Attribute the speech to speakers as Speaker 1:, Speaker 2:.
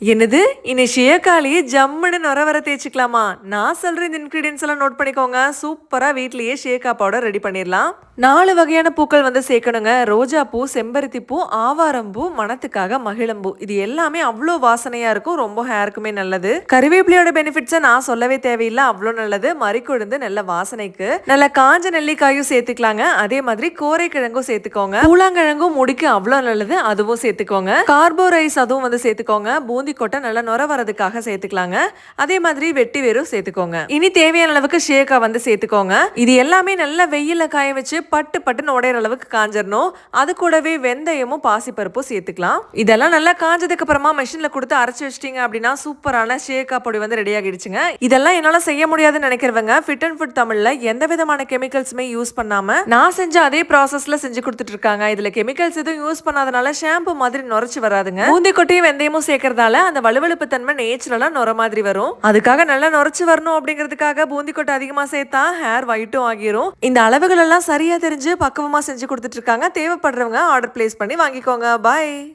Speaker 1: என்னது? இனி ஷியக்காளி ஜம்முன்னு நுர வர தேய்ச்சிக்கலாமா? நான் சொல்ற இந்த இன்க்ரீடியன்ஸ் எல்லாம் நோட் பண்ணிக்கோங்க. சூப்பரா வீட்லயே ஷேக்கா பவுடர் ரெடி பண்ணிடலாம். நாலு வகையான பூக்கள் வந்து சேர்க்கணுங்க. ரோஜா பூ செம்பருத்தி பூ ஆவாரம் பூ மணத்துக்காக மகிழம்பூ இது எல்லாமே அவ்வளோ வாசனையா இருக்கும். ரொம்ப ஹேருக்குமே நல்லது. கருவேப்பிலையோட பெனிஃபிட்ஸை நான் சொல்லவே தேவையில்லை. அவ்வளோ நல்லது. மறிக்கொழுந்து நல்ல வாசனைக்கு. நல்ல காஞ்ச நெல்லிக்காயும் சேர்த்துக்கலாங்க. அதே மாதிரி கோரைக்கிழங்கும் சேர்த்துக்கோங்க. பூலாங்கிழங்கும் முடிக்கு அவ்வளோ நல்லது. அதுவும் சேர்த்துக்கோங்க. கார்போ ரைஸ் அதுவும் வந்து சேர்த்துக்கோங்க. பூந்தி கொட்டை நல்லா நுர வரதுக்காக சேர்த்துக்கலாங்க. அதே மாதிரி வெட்டி வேரும் சேர்த்துக்கோங்க. இனி தேவையான அளவுக்கு ஷேக்கா வந்து சேர்த்துக்கோங்க. இது எல்லாமே நல்லா வெயில காய வச்சு பட்டு பட்டுன்னு உடையிற அளவுக்கு காஞ்சிடணும் அது கூடவே வெந்தயமும் பாசிப்பருப்பும் சேர்த்துக்கலாம். இதெல்லாம் நல்லா காஞ்சதுக்கு அப்புறமா மிஷினில் கொடுத்து அரைச்சு வச்சிட்டீங்க அப்படின்னா சூப்பரான ஷேக்கா பொடி வந்து ரெடி ஆகிடுச்சுங்க. இதெல்லாம் என்னால செய்ய முடியாதுன்னு நினைக்கிறவங்க ஃபிட் அண்ட் ஃபுட் தமிழ்ல எந்த விதமான கெமிக்கல்ஸுமே யூஸ் பண்ணாம நான் செஞ்ச அதே ப்ராசஸ்ல செஞ்சு கொடுத்துட்டு இருக்காங்க. இதுல கெமிக்கல்ஸ் எதுவும் யூஸ் பண்ணாதனால ஷாம்பு மாதிரி நுரைச்சு வராதுங்க. பூந்தி கொட்டையும் வெந்தயமும் சேர்க்கறதால அந்த வலுவழுப்பு தன்மை நேச்சுரலாக நுர மாதிரி வரும். அதுக்காக நல்லா நுரைச்சு வரணும் அப்படிங்கிறதுக்காக பூந்தி கொட்டை அதிகமாக சேர்த்தா ஹேர் ஒயிட்டும் ஆகிரும். இந்த அளவுகள் எல்லாம் சரியாக தெரிஞ்சு பக்குவமாக செஞ்சு கொடுத்துட்டு இருக்காங்க. தேவைப்படுறவங்க ஆர்டர் பிளேஸ் பண்ணி வாங்கிக்கோங்க. பாய்